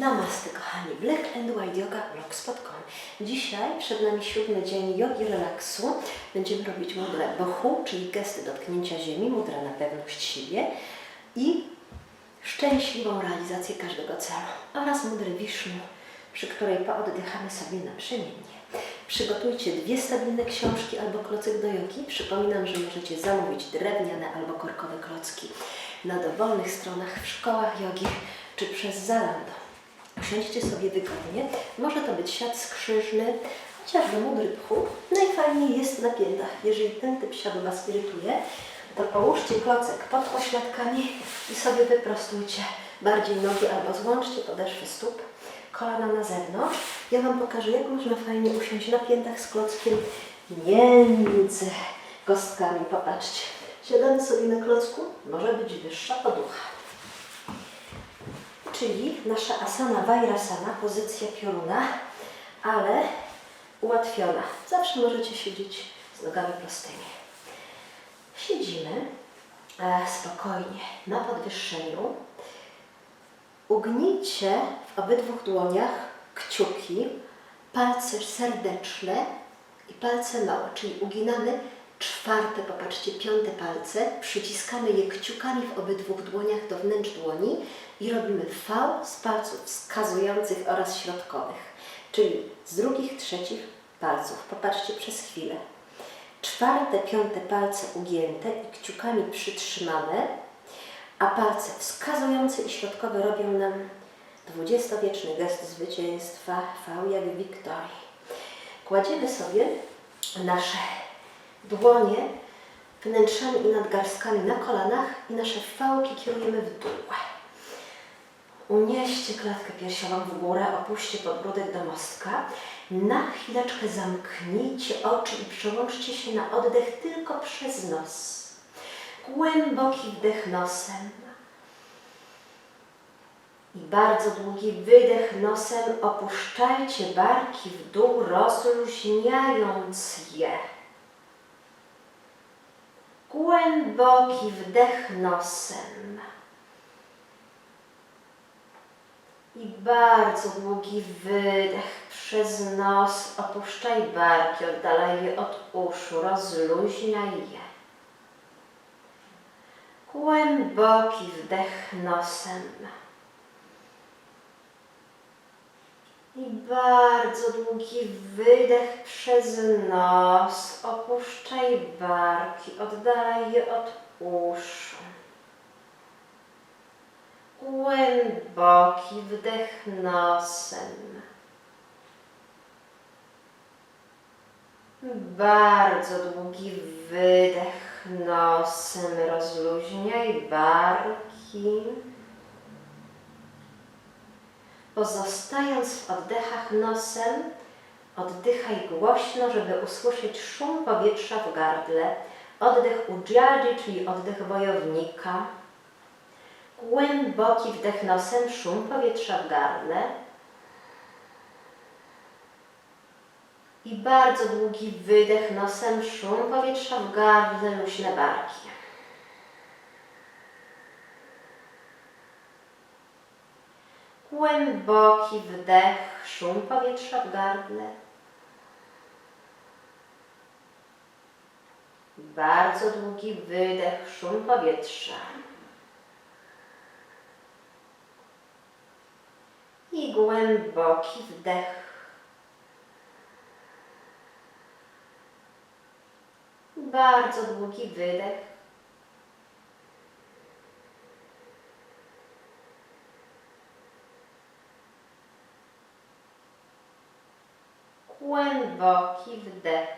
Namaste kochani, Black and White Yoga Blogspot.com Dzisiaj przed nami siódmy dzień jogi relaksu. Będziemy robić mudrę bohu, czyli gesty dotknięcia ziemi, mudra na pewność siebie i szczęśliwą realizację każdego celu oraz mudry Wisznu, przy której pooddychamy sobie naprzemiennie. Przygotujcie dwie stabilne książki albo klocek do jogi. Przypominam, że możecie zamówić drewniane albo korkowe klocki na dowolnych stronach w szkołach jogi czy przez Zalando. Usiądźcie sobie wygodnie. Może to być siat skrzyżny, chociażby mudry pchu. Najfajniej jest na piętach. Jeżeli ten typ siadu Was irytuje, to połóżcie klocek pod pośladkami i sobie wyprostujcie bardziej nogi albo złączcie podeszwy stóp, kolana na zewnątrz. Ja Wam pokażę, jak można fajnie usiąść na piętach z klockiem między kostkami. Popatrzcie. Siadamy sobie na klocku, może być wyższa poducha czyli nasza asana Vajrasana, pozycja pioruna, ale ułatwiona. Zawsze możecie siedzieć z nogami prostymi. Siedzimy e, spokojnie na podwyższeniu. Ugnijcie w obydwu dłoniach kciuki, palce serdeczne i palce małe, czyli uginamy czwarte, popatrzcie, piąte palce, przyciskamy je kciukami w obydwu dłoniach do wnętrz dłoni i robimy V z palców wskazujących oraz środkowych, czyli z drugich, trzecich palców. Popatrzcie przez chwilę. Czwarte, piąte palce ugięte i kciukami przytrzymane, a palce wskazujące i środkowe robią nam dwudziestowieczny gest zwycięstwa V jak wiktorii. Kładziemy sobie nasze dłonie wnętrzami i nadgarstkami na kolanach i nasze fałki kierujemy w dół. Unieście klatkę piersiową w górę, opuśćcie podbródek do mostka. Na chwileczkę zamknijcie oczy i przełączcie się na oddech tylko przez nos. Głęboki wdech nosem. I bardzo długi wydech nosem. Opuszczajcie barki w dół, rozluźniając je. Głęboki wdech nosem. I bardzo długi wydech przez nos. Opuszczaj barki, oddalaj je od uszu, rozluźniaj je. Głęboki wdech nosem. I bardzo długi wydech przez nos. Opuszczaj barki, oddalaj je od uszu. Głęboki wdech nosem. Bardzo długi wydech nosem. Rozluźniaj barki. Pozostając w oddechach nosem, oddychaj głośno, żeby usłyszeć szum powietrza w gardle. Oddech ujjayi, czyli oddech wojownika. Głęboki wdech nosem, szum powietrza w gardle. I bardzo długi wydech nosem, szum powietrza w gardle, luźne barki. Głęboki wdech, szum powietrza w gardle. Bardzo długi wydech, szum powietrza. I głęboki wdech. Bardzo długi wydech. Głęboki wdech.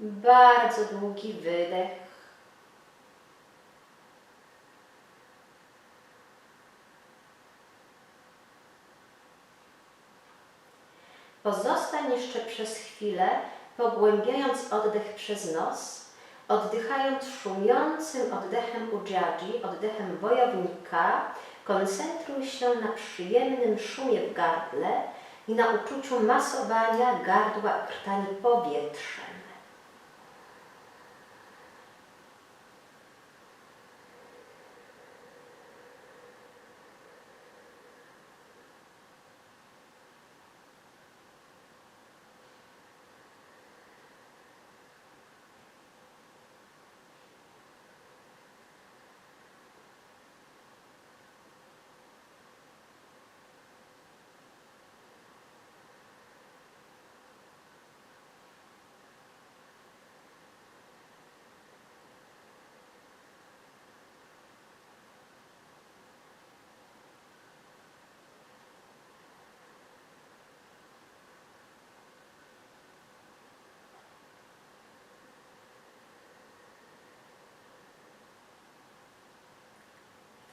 Bardzo długi wydech. Pozostań jeszcze przez chwilę, pogłębiając oddech przez nos, oddychając szumiącym oddechem ujjayi, oddechem wojownika, koncentruj się na przyjemnym szumie w gardle i na uczuciu masowania gardła krtani powietrzem.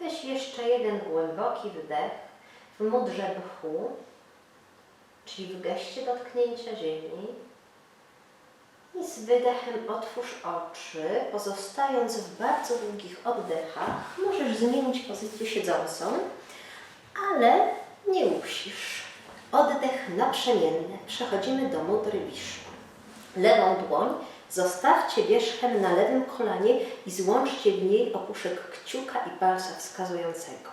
jeszcze jeden głęboki wdech w mudrze bchu, czyli w geście dotknięcia ziemi. I z wydechem otwórz oczy, pozostając w bardzo długich oddechach. Możesz zmienić pozycję siedzącą, ale nie musisz. Oddech naprzemienny. Przechodzimy do mudry wiszły. Lewą dłoń zostawcie wierzchem na lewym kolanie i złączcie w niej opuszek kciuka i palca wskazującego.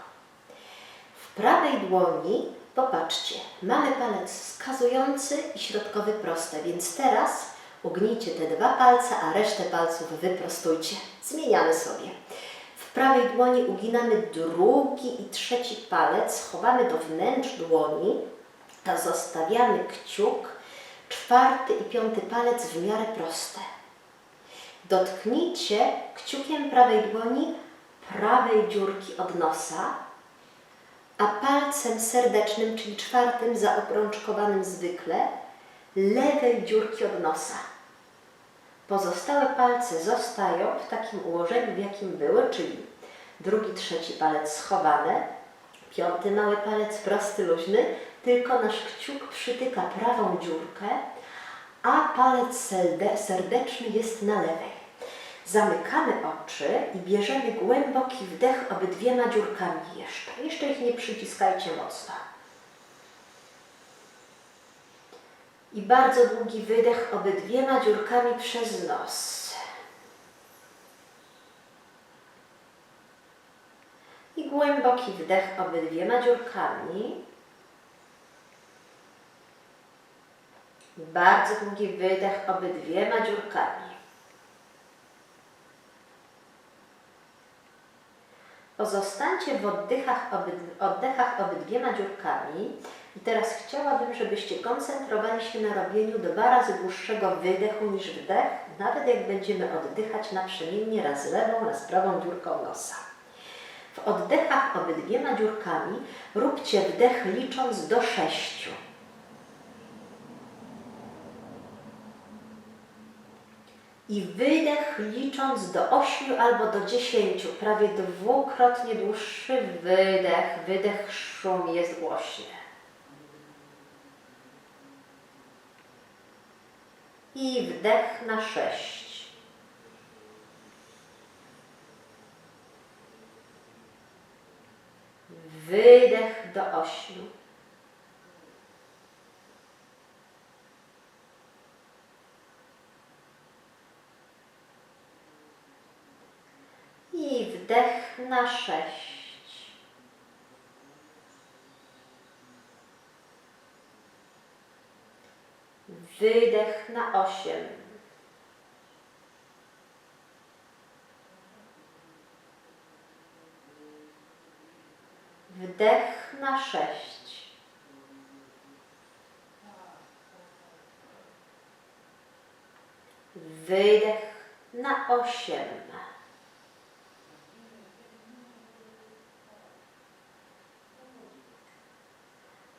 W prawej dłoni, popatrzcie, mamy palec wskazujący i środkowy proste, więc teraz ugnijcie te dwa palce, a resztę palców wyprostujcie. Zmieniamy sobie. W prawej dłoni uginamy drugi i trzeci palec, chowamy do wnętrz dłoni, a zostawiamy kciuk, czwarty i piąty palec w miarę proste. Dotknijcie kciukiem prawej dłoni prawej dziurki od nosa, a palcem serdecznym, czyli czwartym zaobrączkowanym zwykle, lewej dziurki od nosa. Pozostałe palce zostają w takim ułożeniu, w jakim były, czyli drugi, trzeci palec schowane, piąty mały palec prosty, luźny, tylko nasz kciuk przytyka prawą dziurkę, a palec serde- serdeczny jest na lewej. Zamykamy oczy i bierzemy głęboki wdech obydwiema dziurkami jeszcze. Jeszcze ich nie przyciskajcie mocno. I bardzo długi wydech obydwiema dziurkami przez nos. I głęboki wdech obydwiema dziurkami. Bardzo długi wydech obydwiema dziurkami. Pozostańcie w oddechach, obyd- oddechach obydwiema dziurkami i teraz chciałabym, żebyście koncentrowali się na robieniu dwa razy dłuższego wydechu niż wdech, nawet jak będziemy oddychać naprzemiennie raz lewą, raz prawą dziurką nosa. W oddechach obydwiema dziurkami róbcie wdech licząc do sześciu. I wydech licząc do 8 albo do 10, prawie dwukrotnie dłuższy wydech. Wydech szum jest głośny. I wdech na 6. Wydech do 8. I wdech na sześć. Wydech na osiem. Wdech na sześć. Wydech na osiem.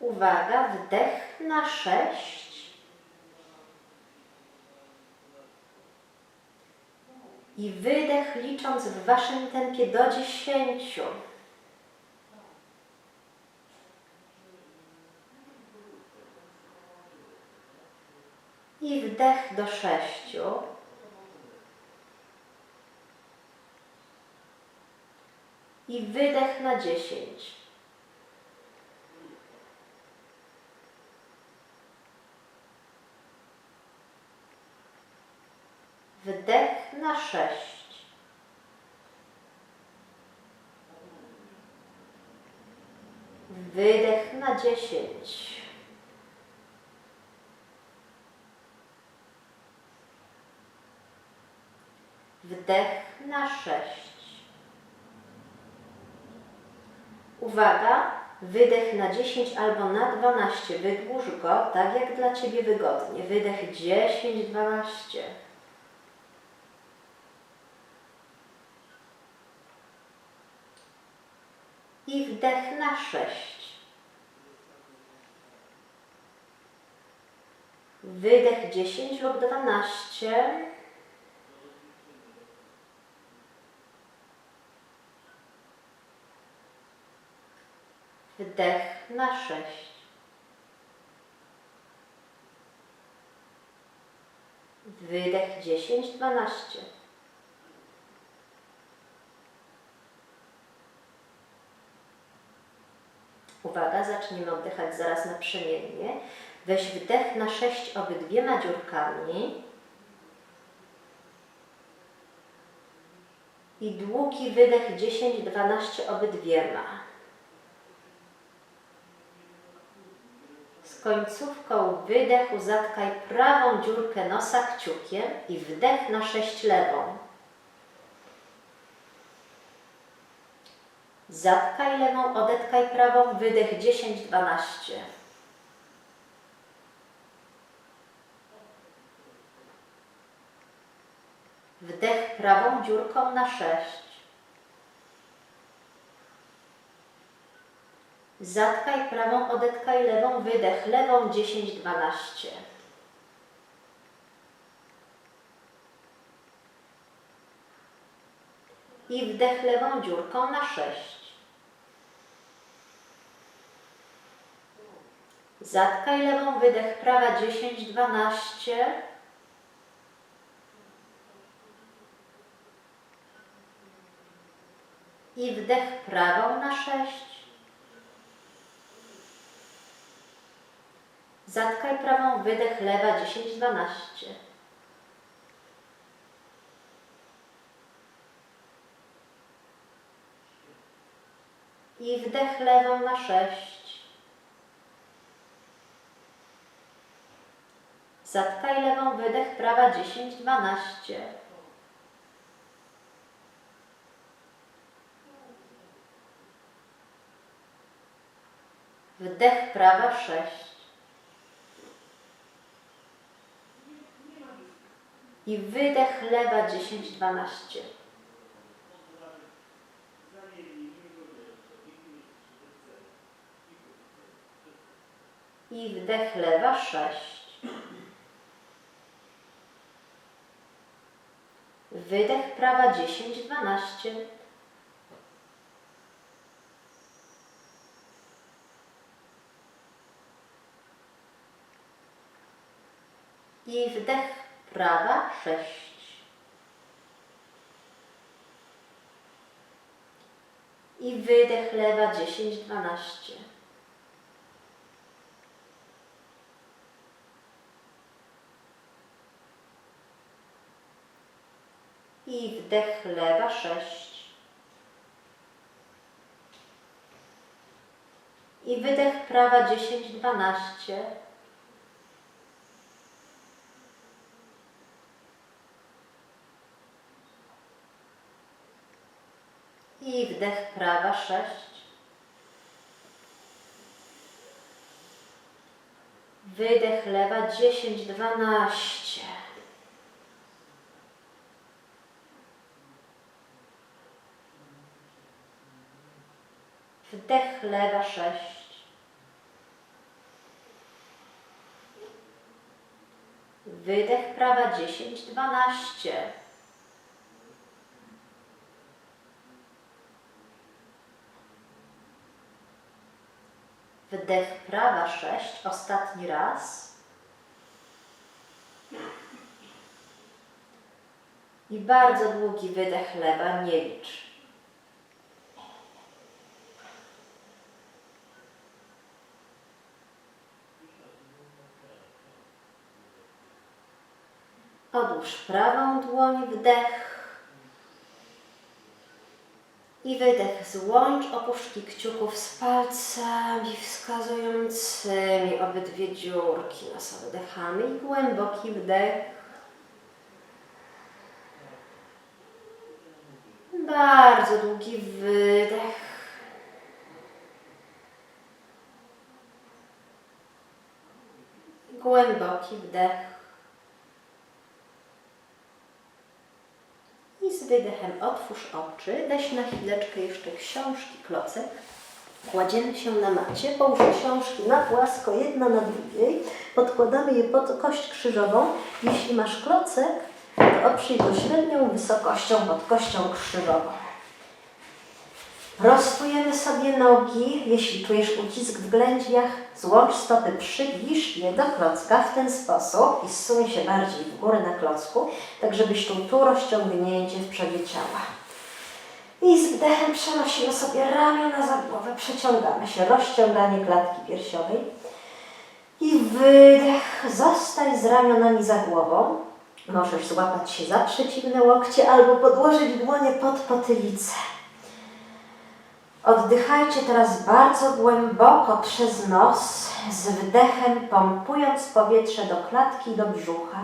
Uwaga, wdech na sześć. I wydech licząc w waszym tempie do dziesięciu. I wdech do sześciu. I wydech na dziesięć. Wdech na sześć. Wydech na dziesięć. Wdech na sześć. Uwaga, wydech na 10 albo na 12. Wydłuż go tak, jak dla Ciebie wygodnie. Wydech 10, 12. I wdech na 6. Wydech 10 lub 12. Wdech na sześć. Wydech dziesięć, dwanaście. Uwaga, zaczniemy oddychać zaraz naprzemiennie. Weź wdech na sześć obydwiema dziurkami. I długi wydech 10-12 obydwiema. Z końcówką wydechu zatkaj prawą dziurkę nosa kciukiem i wdech na sześć lewą. Zatkaj lewą, odetkaj prawą, wydech 10-12. Wdech prawą dziurką na sześć. Zatkaj prawą, odetkaj lewą, wydech lewą 10-12. I wdech lewą dziurką na sześć. Zatkaj lewą, wydech prawa 10-12. I wdech prawą na sześć. Zatkaj prawą, wydech lewa 10-12. I wdech lewą na sześć. Zatkaj lewą, wydech prawa 10-12. Wdech prawa 6. I wydech lewa 10, 12. I wdech lewa 6. Wydech prawa 10, 12. I wdech prawa 6. I wydech lewa 10, 12. I wdech lewa 6. I wydech prawa 10, 12. I wdech prawa 6. Wydech lewa 10, 12. Wdech lewa 6. Wydech prawa 10, 12. Wdech prawa 6, ostatni raz. I bardzo długi wydech lewa, nie licz. Odłóż prawą dłoń, wdech. I wydech. Złącz opuszki kciuków z palcami wskazującymi obydwie dziurki nosowe. Wdechamy i głęboki wdech. Bardzo długi wydech. Głęboki wdech. I z wydechem otwórz oczy. Weź na chwileczkę jeszcze książki, klocek. Kładziemy się na macie, połóż książki na płasko, jedna na drugiej. Podkładamy je pod kość krzyżową. Jeśli masz klocek, to oprzyj go średnią wysokością pod kością krzyżową. Prostujemy sobie nogi. Jeśli czujesz ucisk w ględźwiach, złącz stopy, przybliż je do klocka w ten sposób i zsuń się bardziej w górę na klocku, tak żebyś czuł tu rozciągnięcie w przodzie ciała. I z wdechem przenosimy sobie ramiona za głowę, przeciągamy się, rozciąganie klatki piersiowej. I wydech, zostań z ramionami za głową. Możesz złapać się za przeciwne łokcie albo podłożyć dłonie pod potylicę. Oddychajcie teraz bardzo głęboko przez nos, z wdechem pompując powietrze do klatki do brzucha.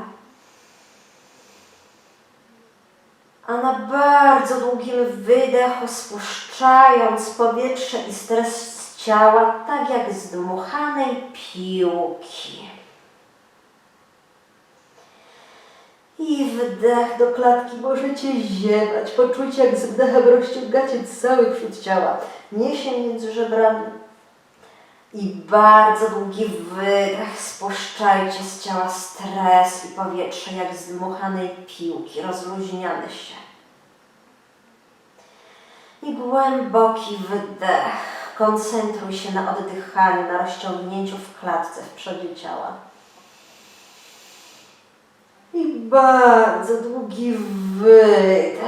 A na bardzo długim wydechu spuszczając powietrze i stres z ciała, tak jak z dmuchanej piłki. I wdech do klatki możecie ziewać. Poczujcie, jak z wdechem rozciągacie cały przód ciała. Niesie między żebrami. I bardzo długi wydech. Spuszczajcie z ciała stres i powietrze, jak z dmuchanej piłki. Rozluźniamy się. I głęboki wydech. Koncentruj się na oddychaniu, na rozciągnięciu w klatce, w przodzie ciała. I bardzo długi wydech.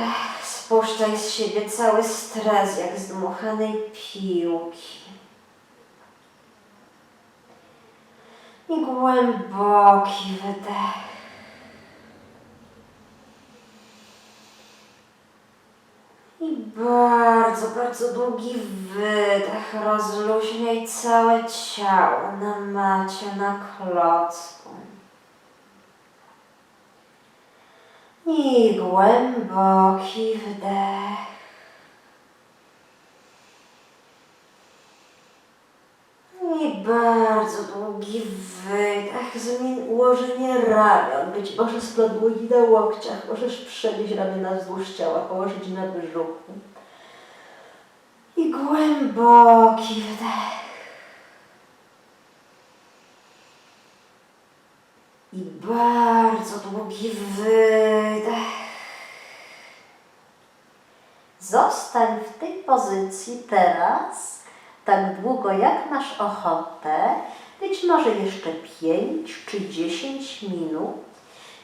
Spuszczaj z siebie cały stres, jak z dmuchanej piłki. I głęboki wydech. I bardzo, bardzo długi wydech. Rozluźniaj całe ciało na macie, na klocku. I głęboki wdech. I bardzo długi wydech. Zmień ułożenie ramion. Być może splot dłoni na łokciach. Możesz przenieść ramiona wzdłuż ciała, położyć na brzuchu. I głęboki wdech. I bardzo długi wydech. Zostań w tej pozycji teraz tak długo, jak masz ochotę, być może jeszcze 5 czy 10 minut.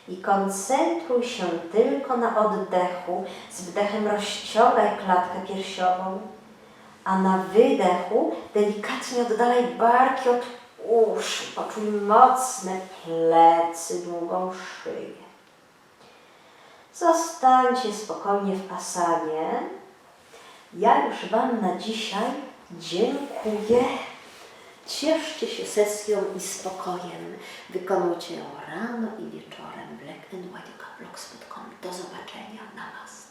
I koncentruj się tylko na oddechu. Z wdechem rozciągaj klatkę piersiową, a na wydechu delikatnie oddalaj barki od uszy, poczuj mocne plecy, długą szyję. Zostańcie spokojnie w asanie. Ja już Wam na dzisiaj dziękuję. Cieszcie się sesją i spokojem. Wykonujcie ją rano i wieczorem. Black and White Do zobaczenia. Namaste.